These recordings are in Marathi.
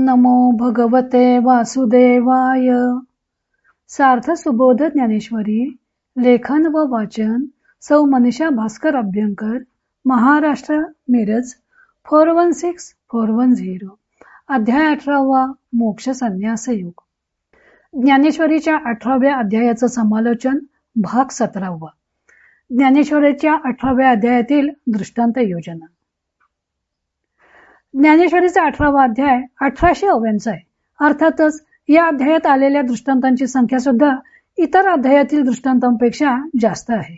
नमो भगवते वासुदेवाय. सार्थ सुबोध ज्ञानेश्वरी लेखन व वाचन सौ Manisha Bhaskar Abhyankar Maharashtra Miraj four one six four one zero. अध्याय अठरावा मोक्ष संन्यास युग. ज्ञानेश्वरीच्या अठराव्या अध्यायाचं समालोचन भाग सतरावा. ज्ञानेश्वरीच्या अठराव्या अध्यायातील दृष्टांत योजना. ज्ञानेश्वरीचा अठरावा अध्याय अठराशे ओव्यांचा आहे. अर्थातच या अध्यायात आलेल्या दृष्टांतांची संख्या सुद्धा इतर अध्यायातील दृष्टांतांपेक्षा जास्त आहे.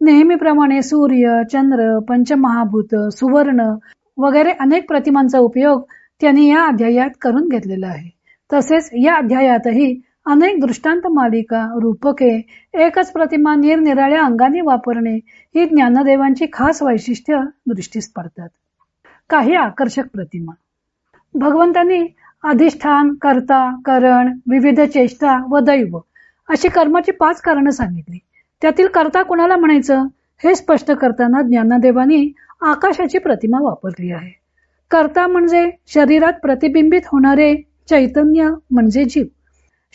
नेहमीप्रमाणे सूर्य चंद्र पंचमहाभूत सुवर्ण वगैरे अनेक प्रतिमांचा उपयोग त्यांनी या अध्यायात करून घेतलेला आहे. तसेच या अध्यायातही अनेक दृष्टांत मालिका रूपके एकच प्रतिमा निरनिराळ्या अंगाने वापरणे ही ज्ञानदेवांची खास वैशिष्ट्य दृष्टीस पडतात. काही आकर्षक प्रतिमा. भगवंतांनी अधिष्ठान कर्ता करण विविध चेष्टा व दैव अशी कर्माची पाच कारणं सांगितली. त्यातील कर्ता कुणाला म्हणायचं हे स्पष्ट करताना ज्ञानदेवानी आकाशाची प्रतिमा वापरली आहे. कर्ता म्हणजे शरीरात प्रतिबिंबित होणारे चैतन्य म्हणजे जीव.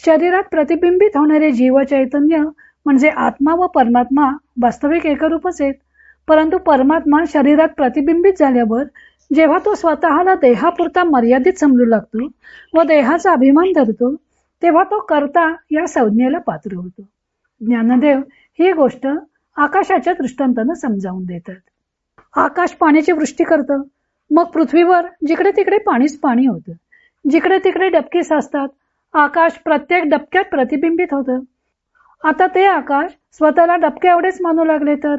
शरीरात प्रतिबिंबित होणारे जीव चैतन्य म्हणजे आत्मा व परमात्मा वास्तविक एकरूपच आहेत. परंतु परमात्मा शरीरात प्रतिबिंबित झाल्यावर जेव्हा तो स्वतःला देहापुरता मर्यादित समजू लागतो व देहाचा अभिमान धरतो तेव्हा तो करता या संज्ञेला पात्र होतो. ज्ञानदेव ही गोष्ट आकाशाच्या दृष्टांतानं समजावून देतात. आकाश पाण्याची वृष्टी करतं. मग पृथ्वीवर जिकडे तिकडे पाणीच पाणी होतं. जिकडे तिकडे डबकी साचतात आकाश प्रत्येक डबक्यात प्रतिबिंबित होतं. आता ते आकाश स्वतःला डबक्या एवढेच मानू लागले तर?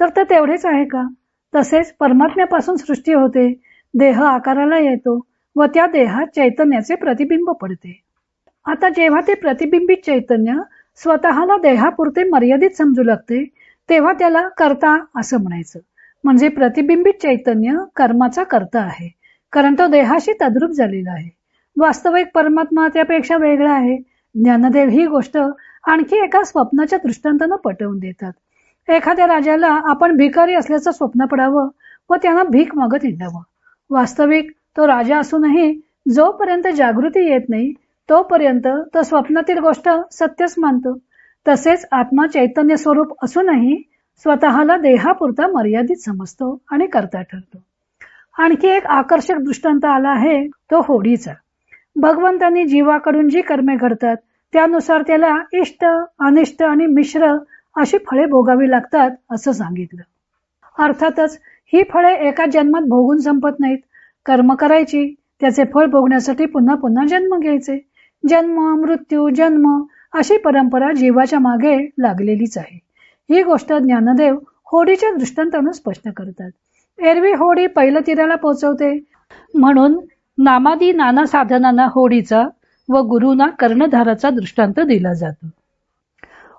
तर ते तेवढेच आहे का? तसेच परमात्म्यापासून सृष्टी होते देह आकाराला येतो व त्या देहात चैतन्याचे प्रतिबिंब पडते. आता जेव्हा ते प्रतिबिंबित चैतन्य स्वतःला देहापुरते मर्यादित समजू लागते तेव्हा त्याला करता असं म्हणायचं. म्हणजे प्रतिबिंबित चैतन्य कर्माचा करता आहे कारण तो देहाशी तद्रूप झालेला आहे. वास्तविक परमात्मा त्यापेक्षा वेगळा आहे. ज्ञानदेव ही गोष्ट आणखी एका स्वप्नाच्या दृष्टांतानं पटवून देतात. एखाद्या राजाला आपण भिकारी असल्याचं स्वप्न पडावं व त्यांना भीक मागत हिंडावं. वास्तविक तो राजा असूनही जोपर्यंत जागृती येत नाही तोपर्यंत तो स्वप्नातील गोष्ट सत्यच मानतो. तसेच आत्मा चैतन्य स्वरूप असूनही स्वतःला देहापुरता मर्यादित समजतो आणि करता ठरतो. आणखी एक आकर्षक दृष्टांत आला आहे तो होडीचा. भगवंतांनी जीवाकडून जी कर्मे घडतात त्यानुसार त्याला इष्ट अनिष्ट आणि मिश्र अशी फळे भोगावी लागतात असं सांगितलं. अर्थातच ही फळे एका जन्मात भोगून संपत नाहीत. कर्म करायची त्याचे फळ भोगण्यासाठी पुन्हा पुन्हा जन्म घ्यायचे. जन्म मृत्यू जन्म अशी परंपरा जीवाच्या मागे लागलेलीच आहे. ही गोष्ट ज्ञानदेव होडीच्या दृष्टांतानं स्पष्ट करतात. एरवी होडी पहिलं तीराला पोहोचवते म्हणून नामादी नाना साधनांना होडीचा व गुरुना कर्णधाराचा दृष्टांत दिला जातो.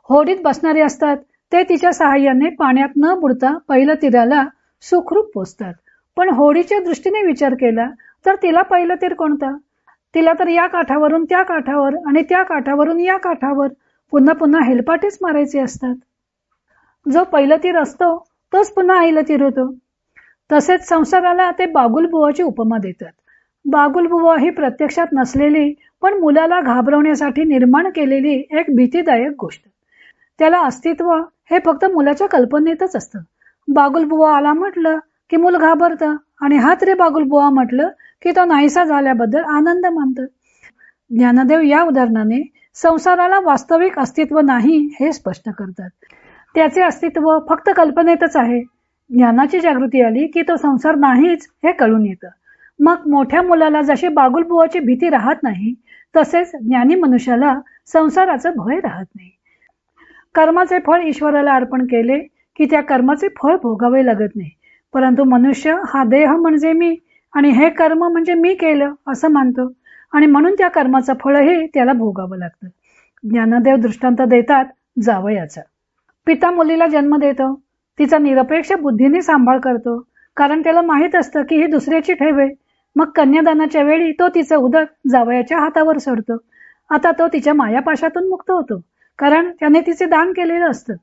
होडीत बसणारे असतात. ते तिच्या सहाय्याने पाण्यात न बुडता पहिलं तीराला सुखरूप पोचतात. पण होडीच्या दृष्टीने विचार केला तर तिला पहिलं तीर कोणता? तिला तर या काठावरून त्या काठावर आणि त्या काठावरून या काठावर पुन्हा पुन्हा हेलपाटेच मारायचे असतात. जो पहिलं तीर असतो तोच पुन्हा आईला तीर होतो. तसेच संसाराला ते बागुलबुवाची उपमा देतात. बागुलबुवा ही प्रत्यक्षात नसलेली पण मुलाला घाबरवण्यासाठी निर्माण केलेली एक भीतीदायक गोष्ट. त्याला अस्तित्व हे फक्त मुलाच्या कल्पनेतच असतं. बागुलबुवा आला म्हटलं की मूल घाबरतं आणि हात रे बागुलबुवा म्हटलं की तो नाहीसा झाल्याबद्दल आनंद मानत. ज्ञानदेव या उदाहरणाने संसाराला वास्तविक अस्तित्व नाही हे स्पष्ट करतात. त्याचे अस्तित्व फक्त कल्पनेतच आहे. ज्ञानाची जागृती आली की तो संसार नाहीच हे कळून येतं. मग मोठ्या मुलाला जशी बागुलबुवाची भीती राहत नाही तसेच ज्ञानी मनुष्याला संसाराचं भय राहत नाही. कर्माचे फळ ईश्वराला अर्पण केले की त्या कर्माचे फळ भोगावे लागत नाही. परंतु मनुष्य हा देह म्हणजे मी आणि हे कर्म म्हणजे मी केलं असं मानतो आणि म्हणून त्या कर्माचं फळही त्याला भोगावं लागतं. ज्ञानदेव दृष्टांत देतात जावयाचा पिता मुलीला जन्म देतो. तिचा निरपेक्ष बुद्धीने सांभाळ करतो. कारण त्याला माहीत असतं की ही दुसऱ्याची ठेवे. मग कन्यादानाच्या वेळी तो तिचं उदक जावयाच्या हातावर सोडतो. आता तो तिच्या मायापाशातून मुक्त होतो. कारण त्याने तिचे दान केलेलं असतं.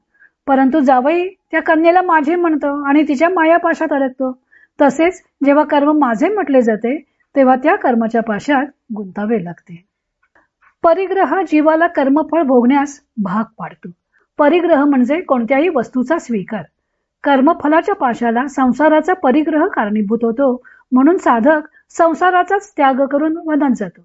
परंतु जावई त्या कन्येला माझे म्हणतो आणि तिच्या मायापाशात अडकतो. तसेच जेव्हा कर्म माझे म्हटले जाते तेव्हा त्या कर्माच्या पाशात गुंतावे लागते. परिग्रह जीवाला कर्मफळ भोगण्यास भाग पाडतो. परिग्रह म्हणजे कोणत्याही वस्तूचा स्वीकार. कर्मफलाच्या पाशाला संसाराचा परिग्रह कारणीभूत होतो म्हणून साधक संसाराचाच त्याग करून वनात जातो.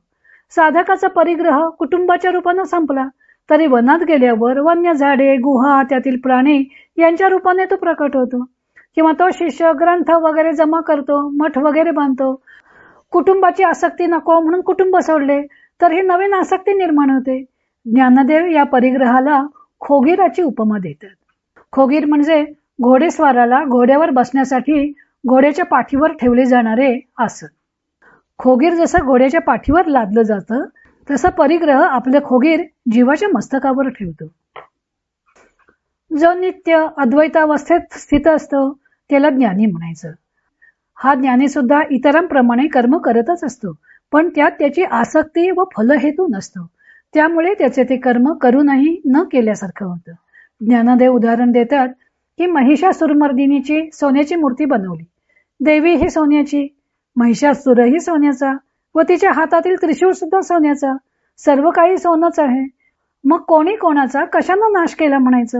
साधकाचा परिग्रह कुटुंबाच्या रूपानं संपला तरी वनात गेल्यावर वन्य झाडे गुहा त्यातील प्राणी यांच्या रूपाने तो प्रकट होतो. किंवा तो शिष्य ग्रंथ वगैरे जमा करतो मठ वगैरे बांधतो. कुटुंबाची आसक्ती नको म्हणून कुटुंब सोडले तर ही नवीन आसक्ती निर्माण होते. ज्ञानदेव या परिग्रहाला खोगीराची उपमा देतात. खोगीर म्हणजे घोडेस्वाराला घोड्यावर बसण्यासाठी घोड्याच्या पाठीवर ठेवले जाणारे आसन. खोगीर जसं घोड्याच्या पाठीवर लादलं जातं तसा परिग्रह आपले खोगीर जीवाच्या मस्तकावर ठेवतो. जो नित्य अद्वैतावस्थेत स्थित असतो त्याला ज्ञानी म्हणायचं. हा ज्ञानी सुद्धा इतरांप्रमाणे कर्म करतच असतो पण त्यात त्याची आसक्ती व फलहेतू नसतो. त्यामुळे त्याचे ते कर्म करूनही न केल्यासारखं होतं. ज्ञानदेव उदाहरण देतात की महिषासुरमर्दिनीची सोन्याची मूर्ती बनवली. देवी ही सोन्याची महिषासुरही सोन्याचा व तिच्या हातातील त्रिशूळ सुद्धा सोन्याचा. सर्व काही सोनच आहे. मग कोणी कोणाचा कशानं नाश केला म्हणायचं?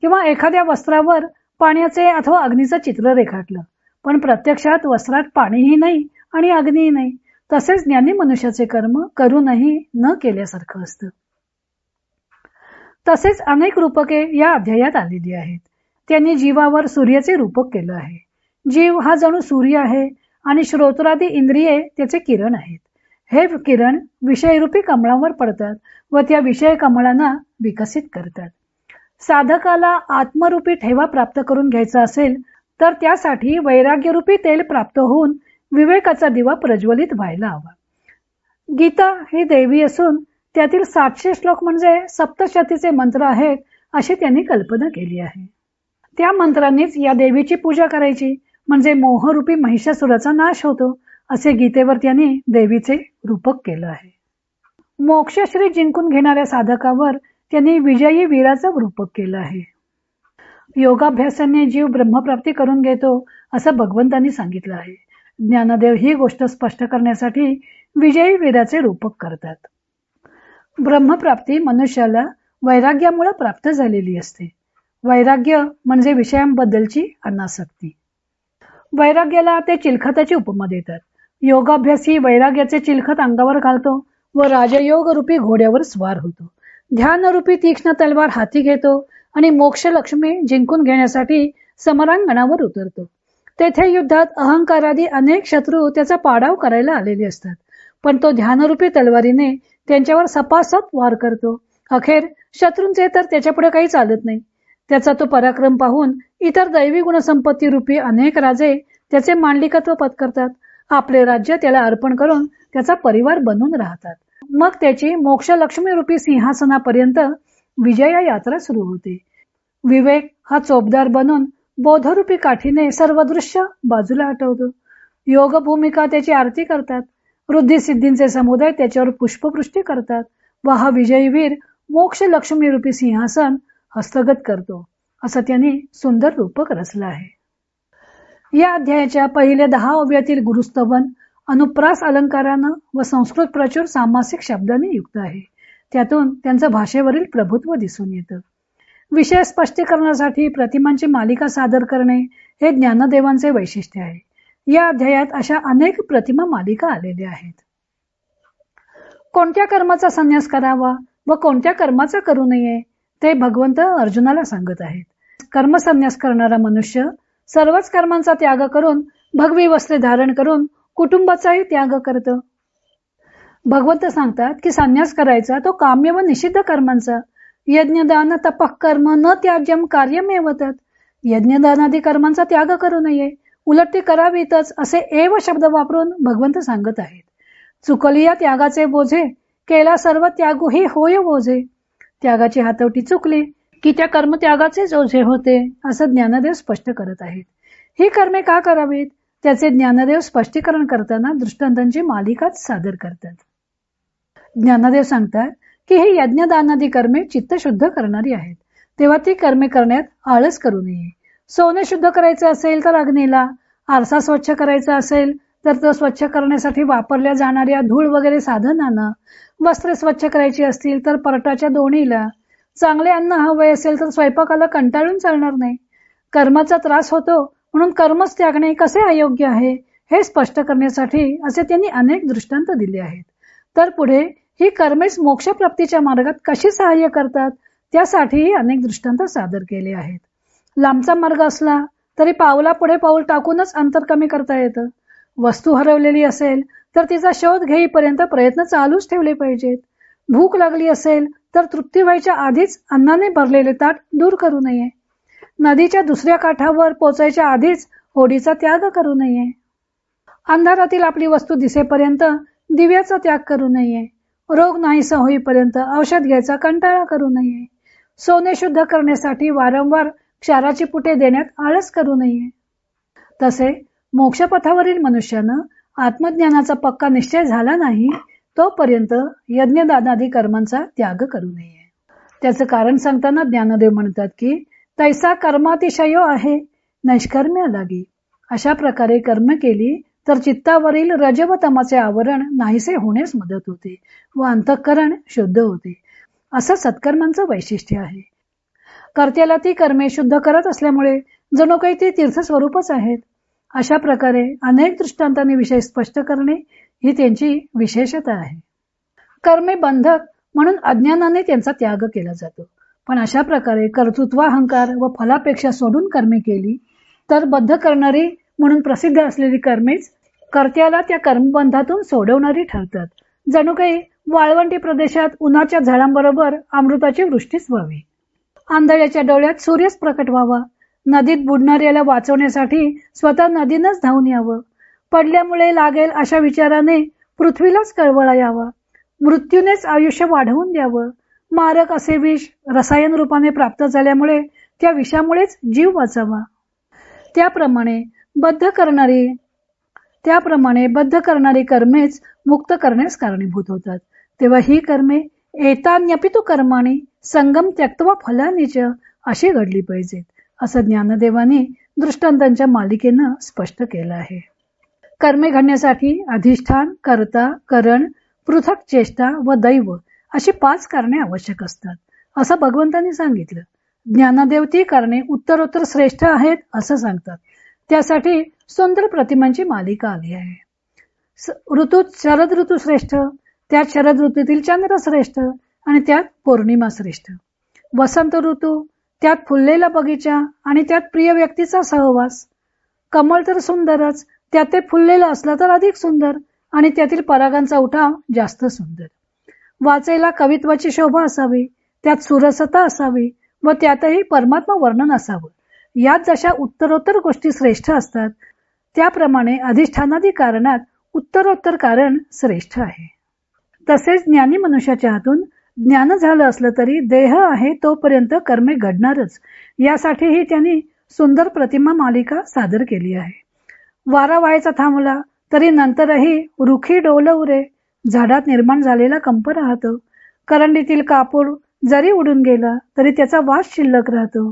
किंवा एखाद्या वस्त्रावर पाण्याचे अथवा अग्नीचं चित्र रेखाटलं. पण प्रत्यक्षात वस्त्रात पाणीही नाही आणि अग्नीही नाही. तसेच ज्ञानी मनुष्याचे कर्म करूनही न केल्यासारखं असतं. तसेच अनेक रूपके या अध्यायात आलेली आहेत. त्यांनी जीवावर सूर्याचे रूपक केलं आहे. जीव हा जणू सूर्य आहे. आणि श्रोत्रादी इंद्रिये त्याचे किरण आहेत. हे किरण विषयरूपी कमळांवर पडतात व त्या विषय कमळांना विकसित करतात. साधकाला आत्मरूपी ठेवा प्राप्त करून घ्यायचा असेल तर त्यासाठी वैराग्यरूपी तेल प्राप्त होऊन विवेकाचा दिवा प्रज्वलित व्हायला हवा. गीता ही देवी असून त्यातील सातशे श्लोक म्हणजे सप्तशतीचे मंत्र आहेत अशी त्यांनी कल्पना केली आहे. त्या मंत्रांनीच या देवीची पूजा करायची म्हणजे मोहरूपी महिषासुराचा नाश होतो असे गीतेवर त्यांनी देवीचे रूपक केलं आहे. मोक्षश्री जिंकून घेणाऱ्या साधकावर त्यांनी विजयी वीराचं रूपक केलं आहे. योगाभ्यासाने जीव ब्रह्मप्राप्ती करून घेतो असं भगवंतांनी सांगितलं आहे. ज्ञानदेव ही गोष्ट स्पष्ट करण्यासाठी विजयी वीराचे रूपक करतात. ब्रह्मप्राप्ती मनुष्याला वैराग्यामुळे प्राप्त झालेली असते. वैराग्य म्हणजे विषयांबद्दलची अनासक्ती. वैराग्याला ते चिलखताची उपमा देतात. योगाभ्यासी वैराग्याचे चिलखत अंगावर घालतो व राजयोग रूपी घोड्यावर स्वार होतो. ध्यानरूपी तीक्ष्ण तलवार हाती घेतो आणि मोक्ष लक्ष्मी जिंकून घेण्यासाठी समरांगणावर उतरतो. तेथे युद्धात अहंकारादी अनेक शत्रू त्याचा पाडाव करायला आलेले असतात. पण तो ध्यानरूपी तलवारीने त्यांच्यावर सपासप वार करतो. अखेर शत्रूंचे तर त्याच्यापुढे काही चालत नाही. त्याचा तो पराक्रम पाहून इतर दैवी गुणसंपत्ती रूपी अनेक राजे त्याचे मांडलिकत्व पत्करतात. आपले राज्य त्याला अर्पण करून त्याचा परिवार बनून राहतात. मग त्याची मोक्ष लक्ष्मी रूपी सिंहासनापर्यंत विजया यात्रा सुरू होते. विवेक हा चोपदार बनून बोधरूपी काठीने सर्व दृश्य बाजूला हटवतो योग भूमिका त्याची आरती करतात. वृद्धी सिद्धींचे समुदाय त्याच्यावर पुष्पवृष्टी करतात व हा विजयवीर मोक्ष लक्ष्मी रूपी सिंहासन हस्तगत करतो. असं त्यांनी सुंदर रूपक रचलं आहे. या अध्यायाच्या पहिल्या दहा अव्यातील गुरुस्तवन अनुप्रास अलंकारानं व संस्कृत प्रचुर सामासिक शब्दाने युक्त आहे. त्यातून त्यांचं भाषेवरील प्रभुत्व दिसून येतं. विषय स्पष्टीकरणासाठी प्रतिमांची मालिका सादर करणे हे ज्ञानदेवांचे वैशिष्ट्य आहे. या अध्यायात अशा अनेक प्रतिमा मालिका आलेल्या आहेत. कोणत्या कर्माचा संन्यास करावा व कोणत्या कर्माचा करू नये ते भगवंत अर्जुनाला सांगत आहेत. कर्मसन्यास करणारा मनुष्य सर्वच कर्मांचा त्याग करून भगवी वस्त्रे धारण करून कुटुंबाचाही त्याग करत. भगवंत सांगतात की संन्यास करायचा तो काम्य व निषिद्ध कर्मांचा. यज्ञदान तपक कर्म न त्याज्यम कार्यमेवतात यज्ञदानादी कर्मांचा त्याग करू नये. उलट ते करावीतच असे एव शब्द वापरून भगवंत सांगत आहेत. चुकली या त्यागाचे बोझे केला सर्व त्यागू होय बोझे त्यागाची हातवटी चुकली की त्या कर्मत्यागाचे ओझे होते असं ज्ञानदेव स्पष्ट करत आहेत. ही कर्मे का करावीत? त्याचे ज्ञानदेव स्पष्टीकरण करताना दृष्टांतांची मालिकाच सादर करतात. ज्ञानदेव सांगतात की हे यज्ञदानादी कर्मे चित्त शुद्ध करणारी आहेत. तेव्हा ती कर्मे करण्यात आळस करू नये. सोने शुद्ध करायचं असेल तर अग्नीला आरसा स्वच्छ करायचा असेल तर तो स्वच्छ करण्यासाठी वापरल्या जाणाऱ्या धूळ वगैरे साधनांना वस्त्रे स्वच्छ करायची असतील तर परटाच्या दोणीला चांगले अन्न हवे असेल तर स्वयंपाकाला कंटाळून चालणार नाही. कर्माचा त्रास होतो म्हणून कर्मच त्यागणे कसे अयोग्य आहे हे स्पष्ट करण्यासाठी असे त्यांनी अनेक दृष्टांत दिले आहेत. तर पुढे ही कर्मेच मोक्षप्राप्तीच्या मार्गात कशी सहाय्य करतात त्यासाठीही अनेक दृष्टांत सादर केले आहेत. लांबचा मार्ग असला तरी पावला पुढे पाऊल टाकूनच अंतर कमी करता येतं. वस्तू हरवलेली असेल तर तिचा शोध घेईपर्यंत प्रयत्न चालूच ठेवले पाहिजेत. भूक लागली असेल तर तृप्ती व्हायच्या आधीच अन्नाने भरलेले ताट दूर करू नये. नदीच्या दुसऱ्या काठावर पोचायच्या आधीच होडीचा त्याग करू नये. अंधारातील आपली वस्तू दिसेपर्यंत दिव्याचा त्याग करू नये. रोग नाहीसा होईपर्यंत औषध घ्यायचा कंटाळा करू नये. सोने शुद्ध करण्यासाठी वारंवार क्षाराची पुटे देण्यात आळस करू नये. तसे मोक्षपथावरील मनुष्यानं आत्मज्ञानाचा पक्का निश्चय झाला नाही तोपर्यंत यज्ञदानादी कर्मांचा त्याग करू नये. त्याचं कारण सांगताना ज्ञानदेव म्हणतात की तैसा कर्मातिशयो आहे नैष्कर्म्य लागी. अशा प्रकारे कर्म केली तर चित्तावरील रजवतमाचे आवरण नाहीसे होण्यास मदत होते व अंतःकरण शुद्ध होते. असं सत्कर्मांचं वैशिष्ट्य आहे. कर्त्याला ती कर्मे शुद्ध करत असल्यामुळे जणू काही ती तीर्थस्वरूपच आहेत. अशा प्रकारे अनेक दृष्टांतांनी विषय स्पष्ट करणे ही त्यांची विशेषता आहे. कर्मे बंधक म्हणून अज्ञानाने त्यांचा त्याग केला जातो. पण अशा प्रकारे कर्तृत्वाहंकार व फलापेक्षा सोडून कर्मे केली तर बद्ध करणारी म्हणून प्रसिद्ध असलेली कर्मेच कर्त्याला त्या कर्मबंधातून सोडवणारी ठरतात. जणू काही वाळवंटी प्रदेशात उन्हाच्या झाडांबरोबर अमृताची वृष्टीच व्हावी. आंधळ्याच्या डोळ्यात सूर्यच प्रकट व्हावा. नदीत बुडणाऱ्याला वाचवण्यासाठी स्वतः नदीनंच धावून यावं. पडल्यामुळे लागेल अशा विचाराने पृथ्वीलाच कळवळा यावा. मृत्यूनेच आयुष्य वाढवून द्यावं. मारक असे विष रसायन रूपाने प्राप्त झाल्यामुळे त्या विषामुळेच जीव वाचावा. त्याप्रमाणे बद्ध करणारी त्याप्रमाणे बद्ध करणारी कर्मेच मुक्त करण्यास कारणीभूत होतात. तेव्हा ही कर्मे एतान्यपितू कर्माने संगम त्यक्तवा फलानीच अशी घडली पाहिजेत असं ज्ञानदेवाने दृष्टांतांच्या मालिकेनं स्पष्ट केलं आहे. कर्मे घडण्यासाठी अधिष्ठान कर्ता करण पृथक चेष्टा व दैव अशी पाच कारणे आवश्यक असतात. असं भगवंतांनी सांगितलं. ज्ञानदेव ती कारणे उत्तरोत्तर श्रेष्ठ आहेत असं सांगतात. त्यासाठी सुंदर प्रतिमांची मालिका आली आहे. ऋतूत शरद ऋतू श्रेष्ठ त्यात शरद ऋतूतील चंद्र श्रेष्ठ आणि त्यात पौर्णिमा श्रेष्ठ. वसंत ऋतू त्यात फुललेला बगीचा आणि त्यात प्रिय व्यक्तीचा सहवास. कमळ तर सुंदरच त्यात ते फुललेलं असलं तर अधिक सुंदर आणि त्यातील परागांचा उठाव जास्त सुंदर. वाचायला कवित्वाची शोभा असावी त्यात सुरसता असावी व त्यातही परमात्मा वर्णन असावं. यात जशा उत्तरोत्तर गोष्टी श्रेष्ठ असतात त्याप्रमाणे अधिष्ठानादी कारणात उत्तरोत्तर कारण श्रेष्ठ आहे. तसेच ज्ञानी मनुष्याच्या हातून ज्ञान झालं असलं तरी देह आहे तोपर्यंत कर्मे घडणारच. यासाठीही त्यांनी सुंदर प्रतिमा मालिका सादर केली आहे. वारा व्हायचा थांबला. तरी नंतरही रुखी डोलवरे झाडात निर्माण झालेला कंप राहतो. करंडीतील कापूर जरी उडून गेला तरी त्याचा वास शिल्लक राहतो.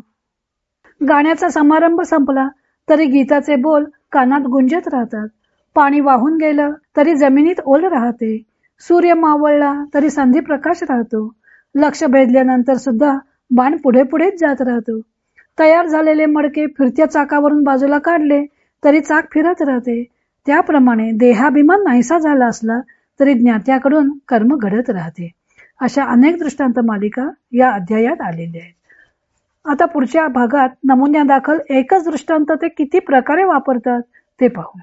गाण्याचा समारंभ संपला तरी गीताचे बोल कानात गुंजत राहतात. पाणी वाहून गेलं तरी जमिनीत ओल राहते. सूर्य मावळला तरी संधी प्रकाश राहतो. लक्ष भेदल्यानंतर सुद्धा बाण पुढे पुढेच जात राहतो. तयार झालेले मडके फिरत्या चाकावरून बाजूला काढले तरी चाक फिरत राहते. त्याप्रमाणे देहाभिमान नाहीसा झाला असला तरी ज्ञात्याकडून कर्म घडत राहते. अशा अनेक दृष्टांत मालिका या अध्यायात आलेल्या आहेत. आता पुढच्या भागात नमुन्या दाखल एकच दृष्टांत ते किती प्रकारे वापरतात ते पाहू.